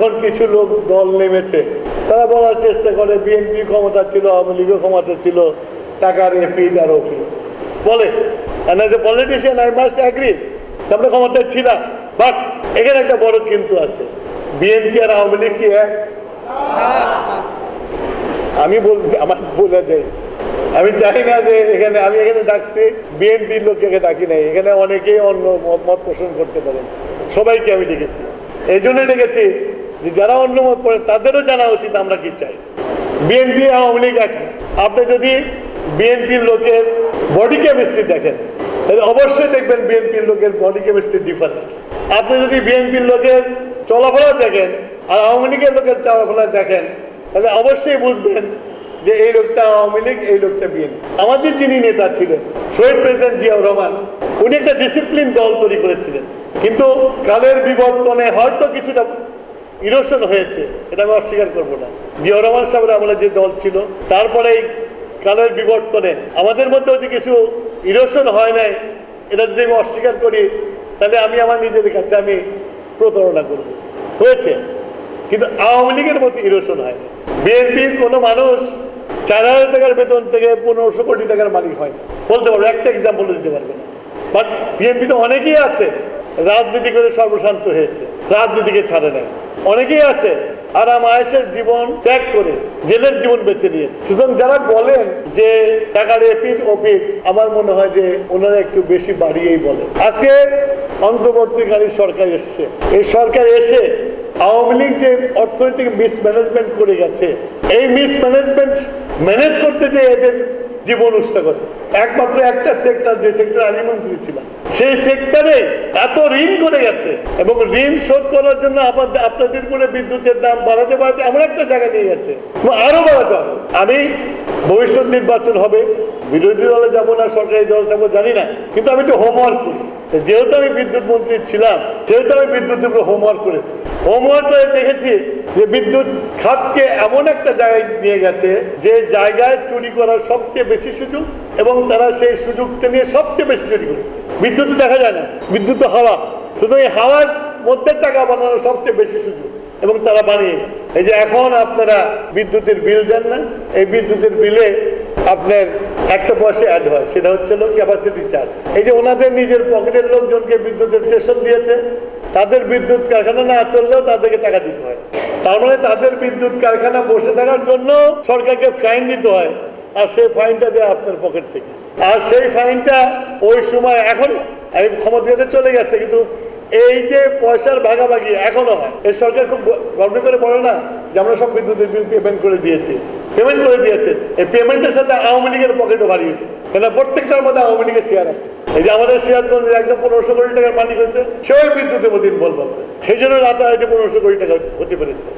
এখন কিছু লোক দল নেমেছে। তারা বলার চেষ্টা করে, বিএনপি ক্ষমতা ছিল, আওয়ামী লীগও ক্ষমতা ছিল, টাকার এপি আর ওপি বলে পলিটিশিয়ান আই মাস্ট অ্যাগ্রি আমরা ক্ষমতায় ছিলাম বাট এখানে একটা বড় কিন্তু আছে। বিএনপি আর আওয়ামী লীগ কি এক? আমি বলতে আমার বলে দেয় আমি চাই না যে এখানে আমি এখানে ডাকছি, বিএনপির লোককে ডাকি নাই। এখানে অনেকেই অন্য মত পোষণ করতে পারেন। সবাইকে আমি ডেকেছি। এই জন্যই ডেকেছি যে যারা অন্য মত পড়েন তাদেরও জানা উচিত আমরা কি চাই। বিএনপি আওয়ামী লীগ না। আপনি যদি বিএনপির লোকের বডি কেমিস্ট্রি দেখেন, তাহলে অবশ্যই দেখবেন বিএনপির লোকের বডি কেমিস্ট্রি ডিফারেন্ট আপনি যদি বিএনপির লোকের চলাফেরা দেখেন আর আওয়ামী লীগের লোকের চলাফেরা দেখেন, তাহলে অবশ্যই বুঝবেন যে এই লোকটা আওয়ামী লীগ, এই লোকটা বিএনপি আমাদের যিনি নেতা ছিলেন, শহীদ প্রেসিডেন্ট জিয়াউর রহমান, উনি একটা ডিসিপ্লিন দল তৈরি করেছিলেন। কিন্তু কালের বিবর্তনে হয়তো কিছুটা ইরোশন হয়েছে, এটা আমি অস্বীকার করব না। জিয়াউর রহমান সাহেবের আমলে যে দল ছিল তারপরে এই কালের বিবর্তনে আমাদের মধ্যেও যে কিছু ইরোশন হয় নাই, এটা যদি আমি অস্বীকার করি, তাহলে আমি আমার নিজের কাছে আমি প্রতারণা করব। হয়েছে। কিন্তু আওয়ামী লীগের মতো ইরোশন হয় বিএনপির কোনো মানুষ চার হাজার টাকার বেতন থেকে পনেরোশো কোটি টাকার মালিক হয়। বলতে পারব, একটা এক্সাম্পল দিতে পারবে না। বাট বিএনপি তো অনেকেই আছে, রাজনীতি করে সর্বশান্ত হয়েছে, রাজনীতিকে ছাড়ে নাই। অনেকেই আছে আরাম আয়েসের জীবন ত্যাগ করে জেলের জীবন বেছে নিয়েছে। সুতরাং যারা বলেন যে টাকার এপির ওপির আমার মনে হয় যে ওনারা একটু বেশি বাড়িয়েই বলেন। আজকে অন্তর্বর্তীকালী সরকার এসছে। এই সরকার এসে আওয়ামী লীগ যে অর্থনৈতিক মিসম্যানেজমেন্ট করে গেছে, এই মিসম্যানেজমেন্ট ম্যানেজ করতে যে এদের জীবন উৎসা করে। একমাত্র একটা সেক্টর যে সেক্টর আমি মন্ত্রী ছিলাম। সেই সেক্টরে এত ঋণ করে গেছে এবং ঋণ শোধ করার জন্য আপনাদের আপনাদের উপরে বিদ্যুতের দাম বাড়াতে বাড়াতে এমন একটা জায়গা নিয়ে গেছে। আরও বাড়াতে হবে। আমি ভবিষ্যৎ নির্বাচন হবে, বিরোধী দলে যাব না, সরকারি দল যাব, জানি না। কিন্তু আমি একটু হোমওয়ার্ক করি। যেহেতু আমি বিদ্যুৎ মন্ত্রী ছিলাম, সেহেতু আমি বিদ্যুতের উপর হোমওয়ার্ক করেছি। হোমওয়ার্ক দেখেছি যে বিদ্যুৎ খাতকে এমন একটা জায়গায় নিয়ে গেছে যে জায়গায় চুরি করার সবচেয়ে বেশি সুযোগ এবং তারা সেই সুযোগটা নিয়ে সবচেয়ে বেশি চুরি করেছে। বিদ্যুৎ দেখা যায় না, বিদ্যুৎ হাওয়া। শুধু এই হাওয়ার মধ্যে টাকা বানানোর সবচেয়ে বেশি সুযোগ এবং তারা বানিয়ে গেছে। এই যে এখন আপনারা বিদ্যুতের বিল দেন না, এই বিদ্যুতের বিলে আপনার একটা পয়সা অ্যাড হয়, সেটা হচ্ছে লোক ক্যাপাসিটি চার্জ এই যে ওনাদের নিজের পকেটের লোকজনকে বিদ্যুতের স্টেশন দিয়েছে, তাদের বিদ্যুৎ কারখানা না চললেও তাদেরকে টাকা দিতে হয়। তার মানে তাদের বিদ্যুৎ কারখানা বসে থাকার জন্য সরকারকে ফাইন দিতে হয়, আর সেই ফাইনটা দেয় আপনার পকেট থেকে। আর সেই ফাইনটা ওই সময় এখন আমি ক্ষমতাতে চলে গেছে, কিন্তু এই যে পয়সার ভাগাভাগি এখনও হয়। এই সরকার খুব গর্ব করে বলে না যে আমরা সব বিদ্যুতের বিল পেমেন্ট করে দিয়েছি। পেমেন্ট করে দিয়েছে। এই পেমেন্টের সাথে আওয়ামী লীগের পকেটও বাড়িয়েছে কেন প্রত্যেকটার মধ্যে আওয়ামী লীগের শেয়ার আছে। এই যে আমাদের সিরাজগঞ্জে একদম পনেরোশো কোটি টাকার মালিক হয়েছে, সেও বিদ্যুতের মধ্যে ইনভলভ আছে। সেই জন্য রাতারাতি পনেরোশো কোটি টাকা হতে পেরেছে